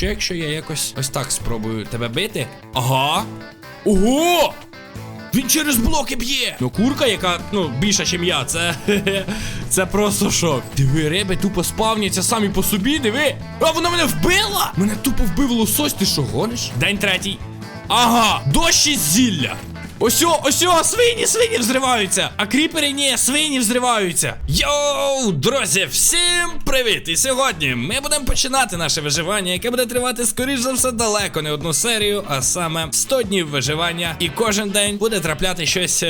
Що якщо я якось ось так спробую тебе бити? Ага. Ого! Він через блоки б'є! Ну курка, яка ну більша, ніж я, це. це просто шок. Диви, риби тупо спавняться самі по собі, диви. А вона мене вбила! Мене тупо вбив лосось, ти що гониш? День третій. Ага, дощ і зілля. Осьо, осьо, свині, свині взриваються. А кріпери ні, свині взриваються. Йоу, друзі, всім привіт! І сьогодні ми будемо починати наше виживання, яке буде тривати, скоріш за все, далеко не одну серію, а саме 100 днів виживання. І кожен день буде трапляти щось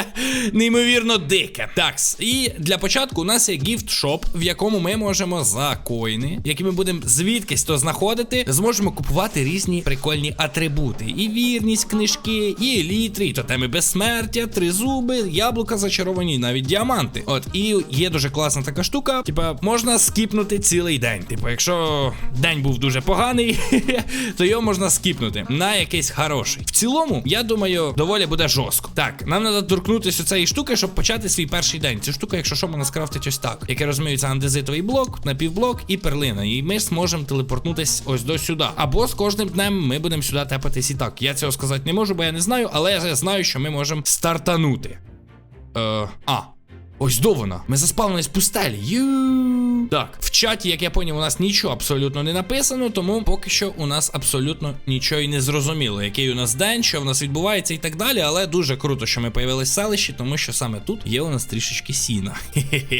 неймовірно дике. Так, і для початку у нас є гіфт-шоп, в якому ми можемо за коїни, які ми будемо звідкись то знаходити, зможемо купувати різні прикольні атрибути. І вірність, книжки, і елітри, і тотеми безсмертя, три зуби, яблука зачаровані, навіть діаманти. От, і є дуже класна така штука. Типа, можна скіпнути цілий день. Типу, якщо день був дуже поганий, то його можна скіпнути на якийсь хороший. В цілому, я думаю, доволі буде жорстко. Так, нам треба торкнутися цієї штуки, щоб почати свій перший день. Цю штука, якщо що, можна скрафтити ось так. Як я розумію, це андезитовий блок, напівблок і перлина. І ми зможемо телепортнутися ось до сюди. Або з кожним днем ми будемо сюди тепатись і так. Я цього сказати не можу, бо я не знаю, але я знаю, що ми можемо стартанути. Е, а. Ось до. Ми заспавнились в пустелі. Ю. Так, в чаті, як я поняв, у нас нічого абсолютно не написано, тому поки що у нас абсолютно нічого і не зрозуміло, який у нас день, що в нас відбувається і так далі. Але дуже круто, що ми появились в селищі, тому що саме тут є у нас трішечки сіна.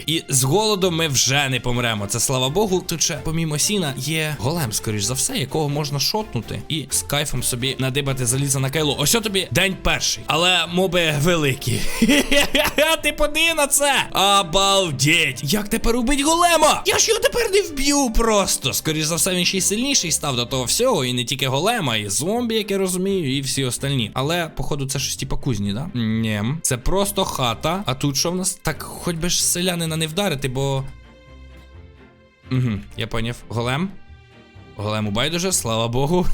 І з голоду ми вже не помремо. Це слава Богу. Тут ще, помімо сіна, є голем, скоріш за все, якого можна шотнути і з кайфом собі надибати залізо на кайло. Ось тобі день перший. Але моби великі. Ти подиви на це. Обалдеть! Як тепер убить голема? Я ж його тепер не вб'ю просто. Скоріше за все, він ще й сильніший став до того всього. І не тільки голема, і зомбі, як я розумію, і всі остальні. Але, походу, це щось типа кузні, да? Ні. Це просто хата. А тут що в нас? Так, хоч би ж селянина не вдарити, бо. Угу, я поняв. Голем. Голему байдуже, слава Богу.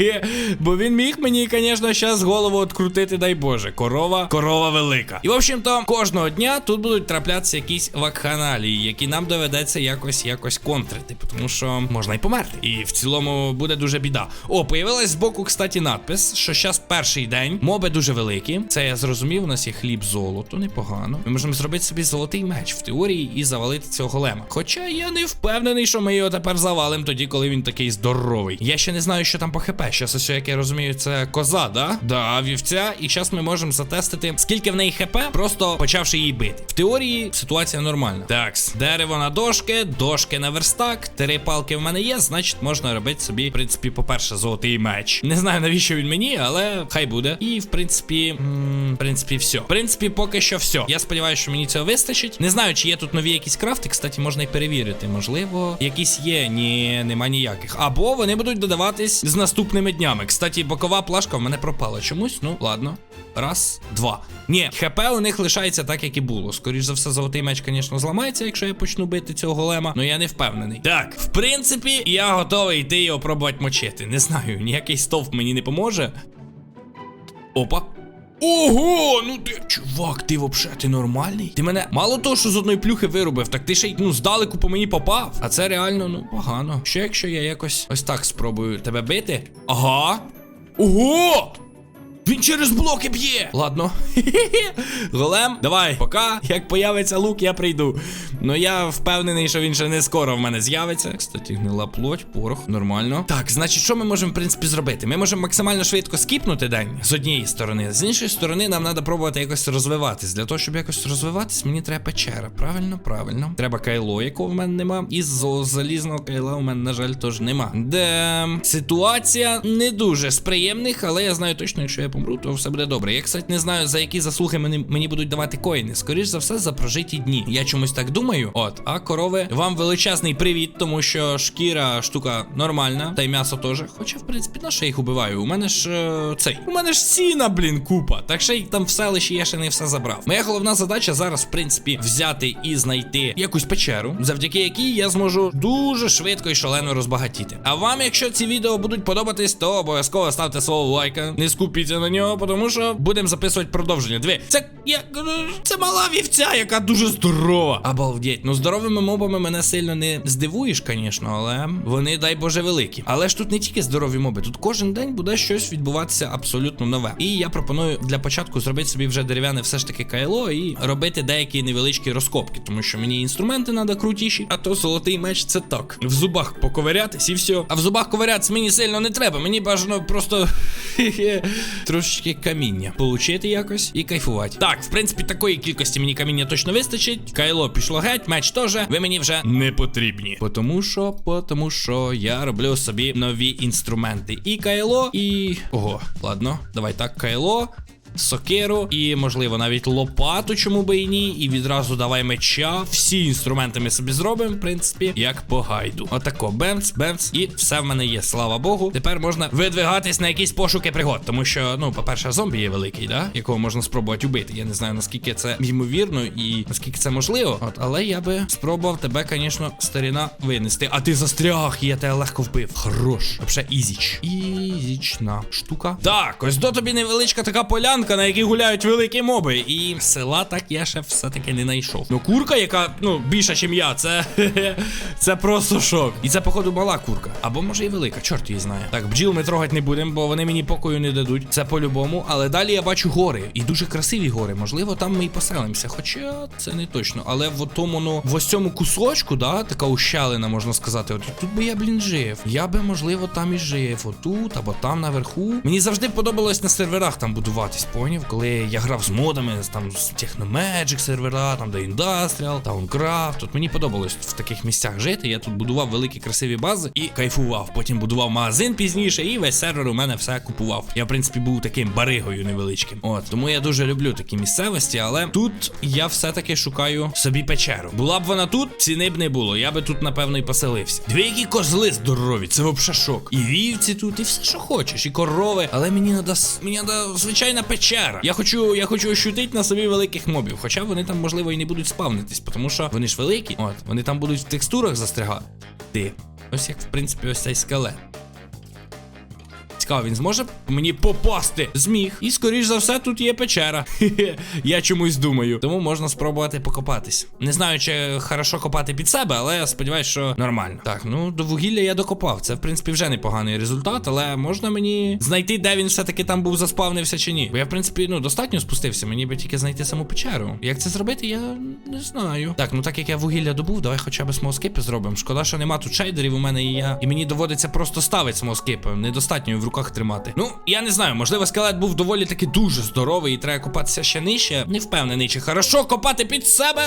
Бо він міг мені, звісно, зараз голову відкрутити, дай Боже. Корова, корова велика. І в общем-то, кожного дня тут будуть траплятися якісь вакханалії, які нам доведеться якось якось контрити, тому що можна й померти. І в цілому буде дуже біда. О, появилась збоку, кстати, надпис, що зараз перший день. Моби дуже великі. Це я зрозумів. У нас є хліб золото, непогано. Ми можемо зробити собі золотий меч в теорії і завалити цього голема. Хоча я не впевнений, що ми його тепер завалимо тоді, коли він такий здоровий. Я ще не знаю, що там по хп. Щас ось, як я розумію, це коза, да? Да, вівця. І зараз ми можемо затестити, скільки в неї хп, просто почавши її бити. В теорії ситуація нормальна. Так, дерево на дошки, дошки на верстак, три палки в мене є, значить можна робити собі, в принципі, по-перше, золотий меч. Не знаю, навіщо він мені, але хай буде. І в принципі, в принципі, все. В принципі, поки що все. Я сподіваюся, що мені цього вистачить. Не знаю, чи є тут нові якісь крафти. Кстати, можна й перевірити. Можливо, якісь є. Ні, нема ніяких. Або вони будуть додаватись з наступними днями. Кстати, бокова плашка в мене пропала чомусь. Ну, ладно. Раз, два. Ні, хп у них лишається так, як і було. Скоріш за все, золотий меч, звісно, зламається, якщо я почну бити цього голема. Ну я не впевнений. Так, в принципі, я готовий йти його пробувати мочити. Не знаю, ніякий стовп мені не поможе. Опа. Ого, ну ти, чувак, ти вообще ти нормальний? Ти мене мало того, що з одної плюхи виробив, так ти ще й ну здалеку по мені попав. А це реально, ну, погано. Що якщо я якось ось так спробую тебе бити? Ага. Ого! Він через блоки б'є. Ладно. Голем, давай, пока. Як появиться лук, я прийду. Ну я впевнений, що він ще не скоро в мене з'явиться. Кстати, гнила плоть, порох, нормально. Так, значить, що ми можемо, в принципі, зробити? Ми можемо максимально швидко скіпнути день з однієї сторони. З іншої сторони, нам треба пробувати якось розвиватись. Для того, щоб якось розвиватись, мені треба печера. Правильно, правильно. Треба кайло, якого в мене нема. І залізного кайла у мене, на жаль, теж нема. Де ситуація не дуже з приємних, але я знаю точно, якщо я помру, то все буде добре. Я, кстати, не знаю, за які заслуги мені, мені будуть давати коїни. Скоріш за все, за прожиті дні. Я чомусь так думаю. От, а корови, вам величезний привіт, тому що шкіра штука нормальна, та й м'ясо теж. Хоча, в принципі, на що їх убиваю? У мене ж е, цей. У мене ж сіна, блін, купа. Так ще й там в селищі я ще не все забрав. Моя головна задача зараз, в принципі, взяти і знайти якусь печеру, завдяки якій я зможу дуже швидко і шалено розбагатіти. А вам, якщо ці відео будуть подобатись, то обов'язково ставте свого лайка. Не скупіться на нього, тому що будемо записувати продовження. Дві. Це як це мала вівця, яка дуже здорова. Обалдеть. Ну здоровими мобами мене сильно не здивуєш, звісно, але вони, дай Боже, великі. Але ж тут не тільки здорові моби, тут кожен день буде щось відбуватися абсолютно нове. І я пропоную для початку зробити собі вже дерев'яне все ж таки кайло і робити деякі невеличкі розкопки, тому що мені інструменти треба крутіші, а то золотий меч це так. В зубах поковирятись і все. А в зубах ковирятись мені сильно не треба. Мені бажано просто трошечки каміння получити якось і кайфувати. Так, в принципі, такої кількості мені каміння точно вистачить. Кайло пішло геть, меч теж. Ви мені вже не потрібні. Потому що, потому що я роблю собі нові інструменти. І кайло, і. Ого, ладно, давай так, кайло. Сокиру і, можливо, навіть лопату, чому би і ні. І відразу давай меча. Всі інструменти ми собі зробимо, в принципі, як по гайду. Отако, бемц, бемц, і все в мене є. Слава Богу. Тепер можна видвигатись на якісь пошуки пригод. Тому що, ну, по-перше, зомбі є великий, да? якого можна спробувати убити. Я не знаю, наскільки це ймовірно і наскільки це можливо. От, але я би спробував тебе, звісно, старіна винести. А ти застряг, я тебе легко вбив. Хорош. Вообще ізіч. Ізічна штука. Так, ось до тобі невеличка така полянка, на якій гуляють великі моби. І села так я ще все-таки не знайшов. Ну, курка, яка, ну, більша, ніж я, це. це просто шок. І це, походу, мала курка. Або може і велика, чорт її знає. Так, бджіл ми трогати не будемо, бо вони мені покою не дадуть. Це по-любому. Але далі я бачу гори. І дуже красиві гори. Можливо, там ми і поселимося. Хоча це не точно. Але в тому, ну, в ось цьому кусочку, да, така ущелина, можна сказати. От тут би я, блін, жив. Я би, можливо, там і жив. Отут, або там наверху. Мені завжди подобалось на серверах там будуватись, поняв? Коли я грав з модами, там з Technomagic сервера, там де Industrial, Towncraft. Тут мені подобалось в таких місцях жити. Я тут будував великі красиві бази і кайфував. Потім будував магазин пізніше, і весь сервер у мене все купував. Я, в принципі, був таким баригою невеличким. От тому я дуже люблю такі місцевості, але тут я все-таки шукаю собі печеру. Була б вона тут, ціни б не було. Я би тут, напевно, і поселився. Дві які козли здорові, це взагалі шок. І вівці тут, і все, що хочеш, і корови. Але мені треба мені треба звичайна печера. Я хочу, я хочу ощутити на собі великих мобів. Хоча вони там, можливо, і не будуть спавнитись, тому що вони ж великі. От, вони там будуть в текстурах застрягати. Ти. Ось як, в принципі, ось цей скелет. Цікаво, він зможе мені попасти? Зміг. І скоріш за все, тут є печера. Я чомусь думаю. Тому можна спробувати покопатись. Не знаю, чи хорошо копати під себе, але я сподіваюся, що нормально. Так, ну до вугілля я докопав. Це, в принципі, вже непоганий результат, але можна мені знайти, де він все-таки там був заспавнився чи ні. Бо я, в принципі, ну, достатньо спустився. Мені би тільки знайти саму печеру. Як це зробити, я не знаю. Так, ну так як я вугілля добув, давай хоча б смолскипи зробимо. Шкода, що нема тут шейдерів у мене і я. І мені доводиться просто ставити смолскипи. Недостатньо в руках тримати. Ну, я не знаю, можливо, скелет був доволі таки дуже здоровий і треба копатися ще нижче. Не впевнений, чи хорошо копати під себе.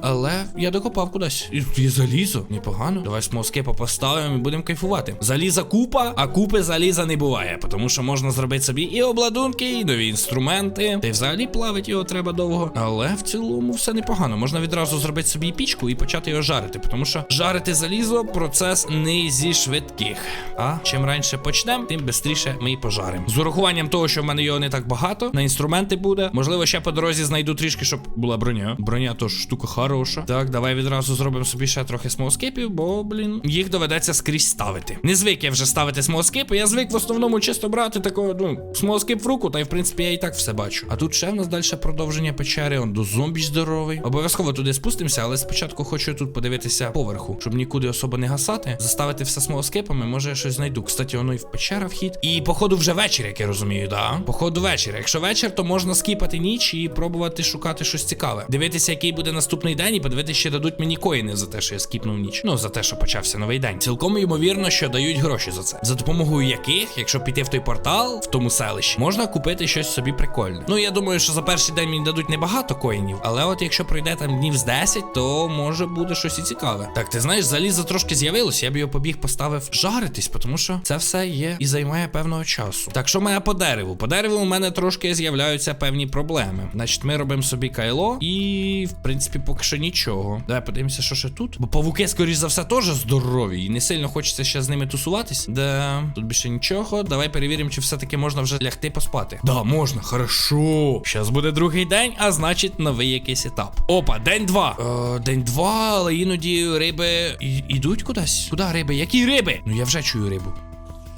Але я докопав кудись. І є залізо. Непогано. Давай смоскипа поставимо і будемо кайфувати. Заліза купа, а купи заліза не буває, тому що можна зробити собі і обладунки, і нові інструменти. Та й взагалі плавити його треба довго. Але в цілому все непогано. Можна відразу зробити собі пічку і почати його жарити, тому що жарити залізо процес не зі швидких. А чим раніше почнемо, тим швидше ми і пожаримо. З урахуванням того, що в мене його не так багато, на інструменти буде. Можливо, ще по дорозі знайду трішки, щоб була броня. Броня то ж штука хороша. Так, давай відразу зробимо собі ще трохи смолскипів, бо, блін, їх доведеться скрізь ставити. Не звик я вже ставити смолскипи, я звик в основному чисто брати такого, ну, смолскип в руку, та й в принципі я і так все бачу. А тут ще в нас далі продовження печери, он до зомбі здоровий. Обов'язково туди спустимося, але спочатку хочу тут подивитися поверху, щоб нікуди особо не гасати. Заставити все смолскипами, може я щось знайду. Кстати, воно і в печера вхід. І походу вже вечір, як я розумію, да? Походу вечір. Якщо вечір, то можна скіпати ніч і пробувати шукати щось цікаве. Дивитися, який буде наступний день, і подивитися, чи дадуть мені коїни за те, що я скіпнув ніч. Ну, за те, що почався новий день. Цілком ймовірно, що дають гроші за це. За допомогою яких, якщо піти в той портал в тому селищі, можна купити щось собі прикольне. Ну я думаю, що за перший день мені дадуть небагато коїнів, але от якщо пройде там днів з 10, то може буде щось і цікаве. Так, ти знаєш, залізо трошки з'явилось, я б його побіг поставив жаритись, тому що це все є і займає певного часу. Так що має по дереву? По дереву у мене трошки з'являються певні проблеми. Значить, ми робимо собі кайло, і в принципі поки що нічого. Давай подивимося, що ще тут. Бо павуки, скоріш за все, теж здорові. І не сильно хочеться ще з ними тусуватись. Да, тут більше нічого. Давай перевіримо, чи все-таки можна вже лягти поспати. Да, можна, хорошо. Зараз буде другий день, а значить новий якийсь етап. Опа, день два. Е, день два, але іноді риби і- ідуть кудись. Куди риби? Які риби? Ну я вже чую рибу.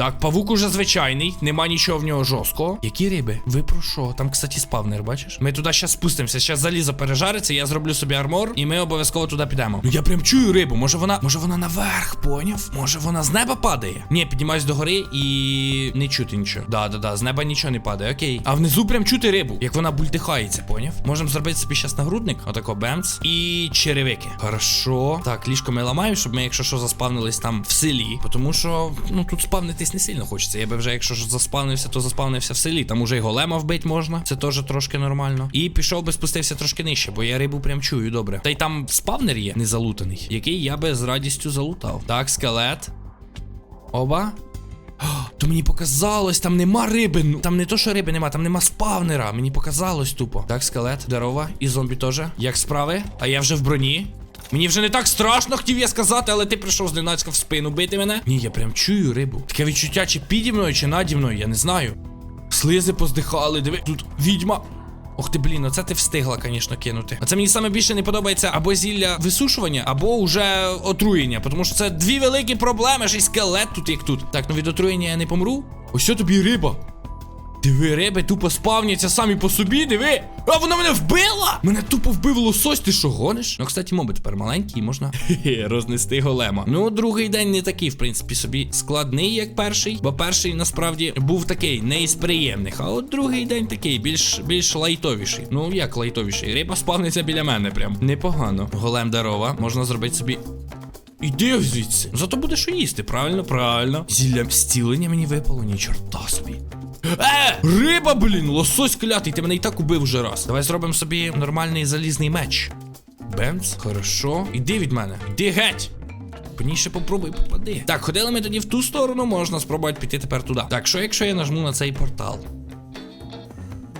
Так, павук уже звичайний, нема нічого в нього жорсткого. Які риби? Ви про що? Там, кстати, спавнер, бачиш? Ми туди зараз спустимося. Зараз залізо пережариться, я зроблю собі армор, і ми обов'язково туди підемо. Ну я прям чую рибу. Може вона. Може вона наверх, поняв? Може вона з неба падає? Ні, піднімаюсь до гори і не чути нічого. Да, да, да, з неба нічого не падає, окей. А внизу прям чути рибу, як вона бультихається, поняв? Можемо зробити собі зараз нагрудник, отако бемц. І черевики. Хорошо. Так, ліжко ми ламаємо, щоб ми, якщо що, заспавнились там в селі. Тому що, ну тут спавнитись не сильно хочеться. Я би вже, якщо ж заспавнився, то заспавнився в селі. Там уже й голема вбить можна. Це теж трошки нормально. І пішов би спустився трошки нижче, бо я рибу прям чую добре. Та й там спавнер є незалутаний, який я би з радістю залутав. Так, скелет. Оба. То мені показалось, там нема риби. Ну, там не то, що риби нема, там нема спавнера. Мені показалось тупо. Так, скелет, здорова. І зомбі теж. Як справи? А я вже в броні. Мені вже не так страшно, хотів я сказати, але ти прийшов зненацька в спину бити мене. Ні, я прям чую рибу. Таке відчуття, чи піді мною, чи наді мною, я не знаю. Слизи поздихали, диви, тут відьма. Ох ти, блін, оце ти встигла, звісно, кинути. Оце мені саме більше не подобається або зілля висушування, або уже отруєння. Тому що це дві великі проблеми, ще й скелет тут як тут. Так, ну від отруєння я не помру. Ось тобі риба. Диви, риби тупо спавняться самі по собі, диви. А вона мене вбила! Мене тупо вбив лосось, ти що гониш? Ну, кстати, моби тепер маленький, і можна рознести голема. Ну, другий день не такий, в принципі, собі складний, як перший. Бо перший насправді був такий, не із приємних. А от другий день такий, більш більш лайтовіший. Ну, як лайтовіший? Риба спавниться біля мене прям. Непогано. Голем дарова, можна зробити собі. Іди звідси. Зато буде що їсти, правильно, правильно. Зілля зцілення мені випало, ні чорта собі. Е! Риба, блін, лосось клятий, ти мене і так убив вже раз. Давай зробимо собі нормальний залізний меч. Бенц, хорошо. Іди від мене. Іди геть. Пніше попробуй попади. Так, ходили ми тоді в ту сторону, можна спробувати піти тепер туди. Так, що якщо я нажму на цей портал?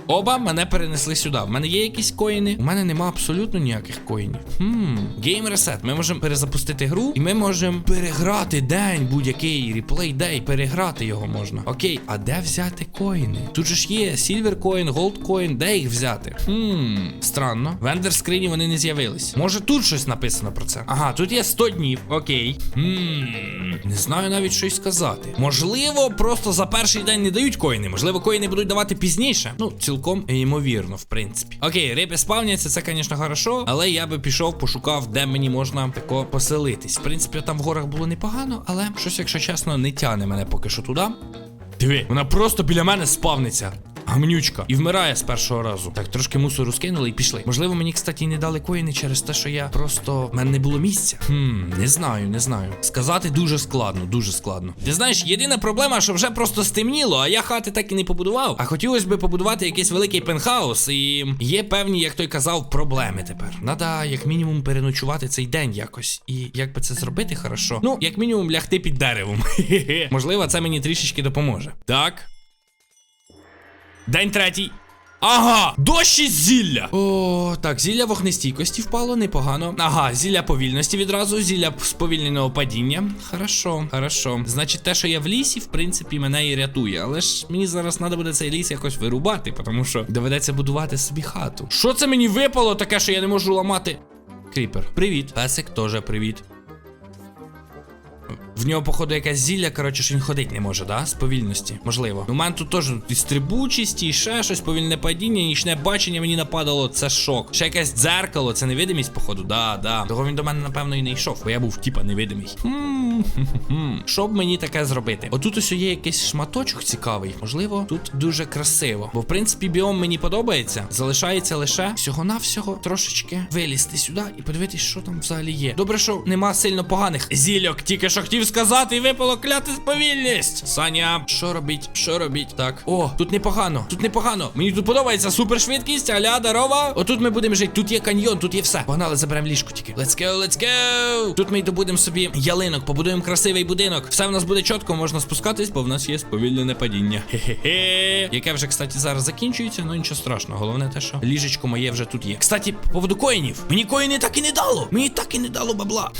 Оба мене перенесли сюди. В мене є якісь коїни. У мене нема абсолютно ніяких коїнів. Хм. Гейм ресет. Ми можемо перезапустити гру, і ми можемо переграти день, будь-який реплей дей, переграти його можна. Окей, а де взяти коїни? Тут же ж є Silver коін, Gold коін, де їх взяти? Хм, странно. В ендер скрині вони не з'явились. Може тут щось написано про це? Ага, тут є 100 днів. Окей. Хм, не знаю навіть щось сказати. Можливо, просто за перший день не дають коїни. Можливо, коїни будуть давати пізніше. Ну, цілком ймовірно, в принципі. Окей, риби спавняться, це, звісно, хорошо, але я би пішов, пошукав, де мені можна тако поселитись. В принципі, там в горах було непогано, але щось, якщо чесно, не тяне мене поки що туди. Диви, вона просто біля мене спавниться. Гамнючка. І вмирає з першого разу. Так, трошки мусору скинули і пішли. Можливо, мені, кстати, і не дали коїни через те, що я просто. в мене не було місця. Хм, не знаю, не знаю. Сказати дуже складно, дуже складно. Ти знаєш, єдина проблема, що вже просто стемніло, а я хати так і не побудував. А хотілося б побудувати якийсь великий пентхаус, і є певні, як той казав, проблеми тепер. Надо, як мінімум, переночувати цей день якось. І як би це зробити хорошо? Ну, як мінімум, лягти під деревом. Можливо, це мені трішечки допоможе. Так. День третій. Ага, дощ із зілля. О, так, зілля вогнестійкості впало непогано. Ага, зілля повільності відразу, зілля сповільненого падіння. Хорошо, хорошо. Значить, те, що я в лісі, в принципі, мене і рятує. Але ж мені зараз треба буде цей ліс якось вирубати, тому що доведеться будувати собі хату. Що це мені випало таке, що я не можу ламати? Кріпер, привіт. Песик теж привіт. В нього, походу, якась зілля, коротше, що він ходить не може, да? З повільності. Можливо. У мене тут теж і стрибучість, і ще щось, повільне падіння, нічне бачення мені нападало, це шок. Ще якесь дзеркало, це невидимість, походу, да, да. Того він до мене, напевно, і не йшов, бо я був, типа, невидимий. Що б мені таке зробити? Отут ось є якийсь шматочок цікавий. Можливо, тут дуже красиво. Бо, в принципі, біом мені подобається. Залишається лише всього-навсього трошечки вилізти сюди і подивитись, що там взагалі є. Добре, що нема сильно поганих зільок, тільки що хотів сказати, і випало кляти сповільність. Саня, що робіть? Що робіть? Так. О, тут непогано. Тут непогано. Мені тут подобається супершвидкість, аля, дарова. Отут ми будемо жити. Тут є каньйон, тут є все. Погнали, заберемо ліжко тільки. Let's go, let's go. Тут ми й добудемо собі ялинок, побудуємо красивий будинок. Все в нас буде чітко, можна спускатись, бо в нас є сповільнене падіння. Хе-хе-хе. Яке вже, кстати, зараз закінчується, ну нічого страшного. Головне те, що ліжечко моє вже тут є. Кстати, по поводу коїнів. Мені коїни так і не дало. Мені так і не дало бабла.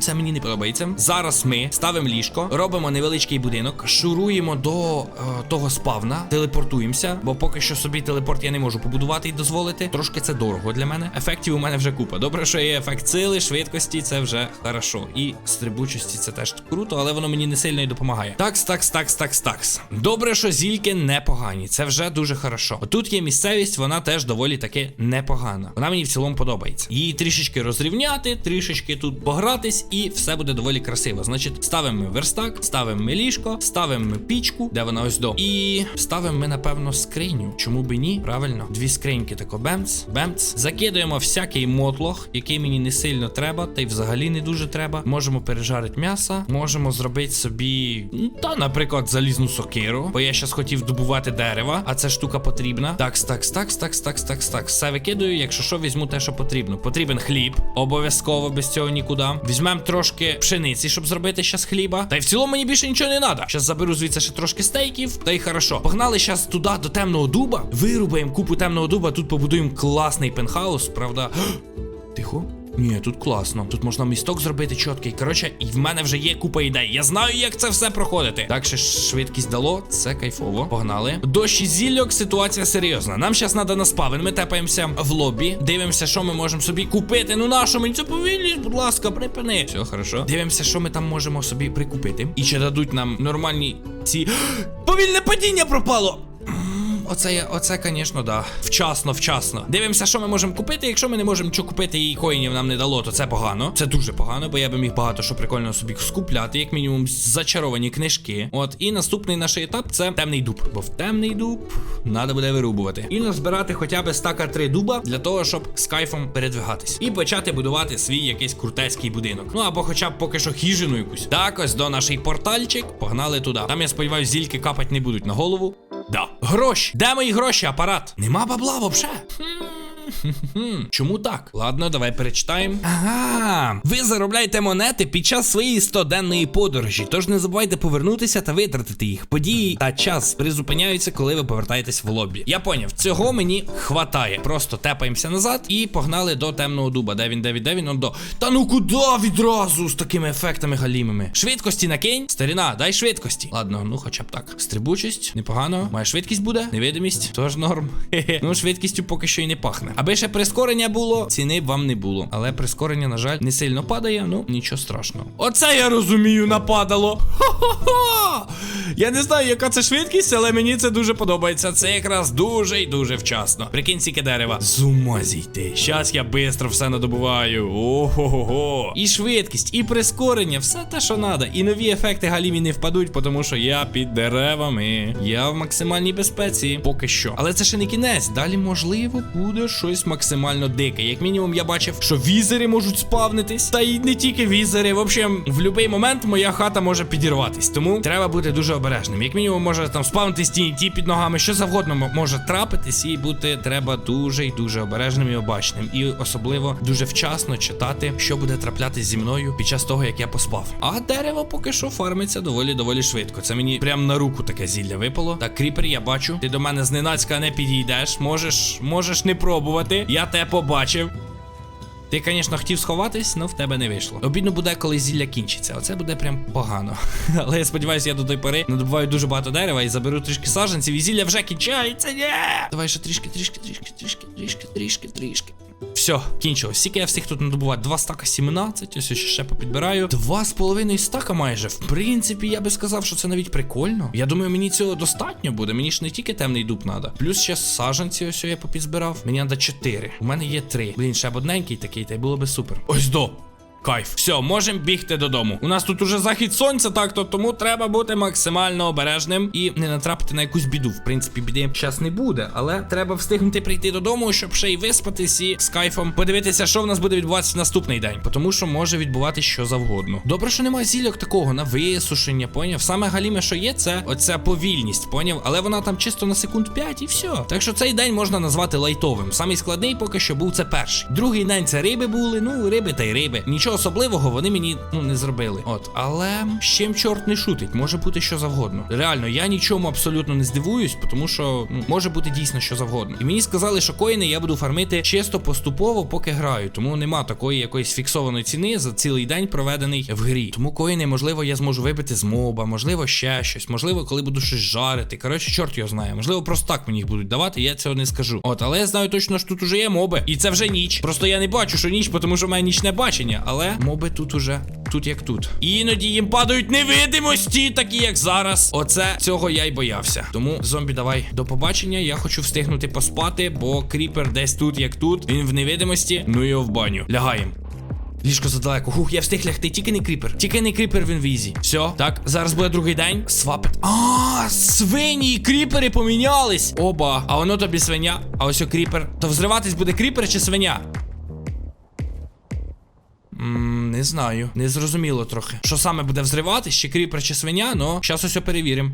Це мені не подобається. Зараз зараз ми ставимо ліжко, робимо невеличкий будинок, шуруємо до е, того спавна, телепортуємося, бо поки що собі телепорт я не можу побудувати і дозволити. Трошки це дорого для мене. Ефектів у мене вже купа. Добре, що є ефект сили, швидкості, це вже хорошо. І стрибучості це теж круто, але воно мені не сильно і допомагає. Такс, такс, такс, такс, такс. Добре, що зільки непогані. Це вже дуже хорошо. Тут є місцевість, вона теж доволі таки непогана. Вона мені в цілому подобається. Її трішечки розрівняти, трішечки тут погратись, і все буде доволі красиво. Значить, ставимо ми верстак, ставимо ми ліжко, ставимо ми пічку, де вона ось до. І ставимо ми, напевно, скриню. Чому би ні? Правильно, дві скриньки тако бемц, бемц. Закидуємо всякий мотлох, який мені не сильно треба, та й взагалі не дуже треба. Можемо пережарити м'ясо, можемо зробити собі, та, наприклад, залізну сокиру, бо я щас хотів добувати дерева, а ця штука потрібна. Такс, такс, такс, такс, такс, такс, такс. Все викидаю, якщо що, візьму те, що потрібно. Потрібен хліб, обов'язково без цього нікуди. Візьмемо трошки пшениці, щоб зробити щас хліба. Та й в цілому мені більше нічого не треба. Щас заберу звідси ще трошки стейків, та й хорошо. Погнали щас туди до темного дуба. Вирубаємо купу темного дуба. Тут побудуємо класний пентхаус, правда. Тихо. Ні, тут класно. Тут можна місток зробити чіткий. Коротше, і в мене вже є купа ідей. Я знаю, як це все проходити. Так, ще швидкість дало, це кайфово. Погнали. Дощ і зілльок, ситуація серйозна. Нам зараз треба на спавен. Ми тепаємося в лобі. Дивимося, що ми можемо собі купити. Ну нащо мені це повільність, будь ласка, припини. Все, хорошо. Дивимося, що ми там можемо собі прикупити. І чи дадуть нам нормальні ці. Повільне падіння пропало! Оце, я- оце, звісно, да. Вчасно, вчасно. Дивимося, що ми можемо купити. Якщо ми не можемо нічого купити і коїнів нам не дало, то це погано. Це дуже погано, бо я би міг багато що прикольно собі скупляти, як мінімум зачаровані книжки. От, і наступний наш етап це темний дуб. Бо в темний дуб треба буде вирубувати. І назбирати хоча б стака три дуба для того, щоб з кайфом передвигатись. І почати будувати свій якийсь крутецький будинок. Ну або хоча б поки що хіжину якусь. Так, ось до наший портальчик. Погнали туди. Там, я сподіваюся, зільки капать не будуть на голову. Да. Гроші. Де мої гроші, апарат? Нема бабла вообще. Хм, Чому так? Ладно, давай перечитаємо. Ага, ви заробляєте монети під час своєї 100-денної подорожі, тож не забувайте повернутися та витратити їх. Події та час призупиняються, коли ви повертаєтесь в лобі. Я поняв, цього мені хватає. Просто тепаємося назад і погнали до темного дуба. Де він, де він, де він? Он до. Та ну куди відразу з такими ефектами галімими? Швидкості накинь. Старіна, дай швидкості. Ладно, ну хоча б так. Стрибучість, непогано. Моя швидкість буде, невидимість, тож норм. Ну, швидкістю поки що і не пахне. Аби ще прискорення було, ціни б вам не було. Але прискорення, на жаль, не сильно падає, ну нічого страшного. Оце я розумію, нападало. Хо-хо-хо! Я не знаю, яка це швидкість, але мені це дуже подобається. Це якраз дуже і дуже вчасно. Прикинь, дерева. З ума зійти. Щас я швидко все надобуваю. Ого-го. І швидкість, і прискорення, все те, що треба. І нові ефекти галімі не впадуть, тому що я під деревами. Я в максимальній безпеці. Поки що. Але це ще не кінець. Далі, можливо, буде щось максимально дике. Як мінімум, я бачив, що візери можуть спавнитись. Та й не тільки візери. В общем, в будь-який момент моя хата може підірватись. Тому треба бути дуже обережним. Як мінімум, може там спавнитись TNT під ногами, що завгодно може трапитись, і бути треба дуже і дуже обережним і обачним. І особливо дуже вчасно читати, що буде траплятись зі мною під час того, як я поспав. А дерево поки що фармиться доволі доволі швидко. Це мені прям на руку таке зілля випало. Так, кріпер, я бачу. Ти до мене зненацька не підійдеш. Можеш, можеш не пробувати. Я те побачив. Ти, звісно, хотів сховатись, але в тебе не вийшло. Обідно буде, коли зілля кінчиться. Оце буде прям погано. Але я сподіваюся, я до той пори надобуваю дуже багато дерева і заберу трішки саженців, і зілля вже кінчається. Давай ще трішки, трішки, трішки, трішки, трішки, трішки, трішки. Все, кінчилось. Скільки я всіх тут надобувати? Два стака 17, ось ще попідбираю. Два з половиною стака майже. В принципі, я би сказав, що це навіть прикольно. Я думаю, мені цього достатньо буде. Мені ж не тільки темний дуб треба. Плюс ще саджанці, ось я попідзбирав. Мені треба 4. У мене є 3. Блін, ще б одненький такий, та й було би супер. Ось до. Кайф. Все, можемо бігти додому. У нас тут уже захід сонця, так то тому треба бути максимально обережним і не натрапити на якусь біду. В принципі, біди зараз не буде, але треба встигнути прийти додому, щоб ще й виспатись і з кайфом подивитися, що в нас буде відбуватися наступний день, тому що може відбуватися що завгодно. Добре, що немає зільок такого на висушення, поняв? Саме галіме, що є, це оця повільність, поняв? Але вона там чисто на секунд 5 і все. Так що цей день можна назвати лайтовим. Самий складний поки що був це перший. Другий день це риби були. Ну, риби та й риби. Нічого особливого вони мені ну не зробили. От, але з чим чорт не шутить, може бути що завгодно. Реально, я нічому абсолютно не здивуюсь, тому що ну, може бути дійсно що завгодно. І мені сказали, що коїни я буду фармити чисто поступово, поки граю. Тому нема такої якоїсь фіксованої ціни за цілий день проведений в грі. Тому коїни, можливо, я зможу вибити з моба, можливо, ще щось, можливо, коли буду щось жарити. Коротше, чорт його знає. Можливо, просто так мені їх будуть давати, я цього не скажу. От, але я знаю точно, що тут уже є моби. І це вже ніч. Просто я не бачу, що ніч, тому що в мене нічне бачення. Але моби тут уже. Тут як тут. Іноді їм падають невидимості, такі як зараз. Оце цього я й боявся. Тому зомбі, давай до побачення. Я хочу встигнути поспати, бо кріпер десь тут, як тут. Він в невидимості. Ну його в баню. Лягаємо. Ліжко задалеко. Хух, я встиг лягти, тільки не кріпер. Тільки не кріпер він візі. Все, так, зараз буде другий день. Свапет. А, свині і кріпери помінялись. Оба. А воно тобі свиня. А ось о кріпер. То взриватись буде кріпер чи свиня? Ммм, не знаю. Не зрозуміло трохи. Що саме буде взриватись, чи кріпер, чи свиня, но зараз усе перевіримо.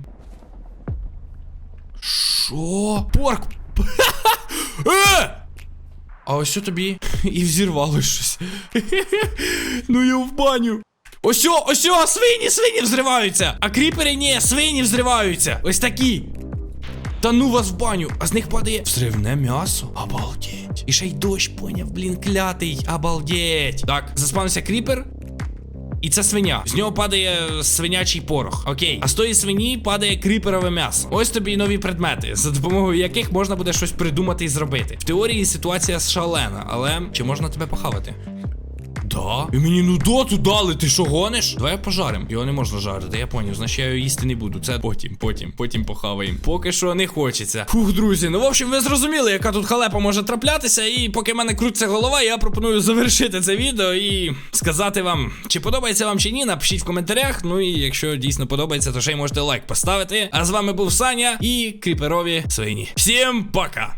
Що? Порк. Е! А ось тобі і взірвало щось. ну я в баню. Ось, о, ось, свині, свині взриваються. А кріпери ні, свині взриваються. Ось такі. Та ну вас в баню, а з них падає взривне м'ясо. Обалдеть. І ще й дощ поняв, блін, клятий. Обалдеть. Так, заспавнився кріпер. І це свиня. З нього падає свинячий порох. Окей. А з тої свині падає кріперове м'ясо. Ось тобі і нові предмети, за допомогою яких можна буде щось придумати і зробити. В теорії ситуація шалена, але чи можна тебе похавати? Да. І мені нудоту дали, ти що гониш? Давай пожарим. Його не можна жарити, я поняв. Значить я його їсти не буду. Це потім, потім, потім похаваємо. Поки що не хочеться. Фух, друзі. Ну, в общем, ви зрозуміли, яка тут халепа може траплятися. І поки в мене крутиться голова, я пропоную завершити це відео і сказати вам, чи подобається вам чи ні. Напишіть в коментарях. Ну і якщо дійсно подобається, то ще й можете лайк поставити. А з вами був Саня і кріперові свині. Всім пока!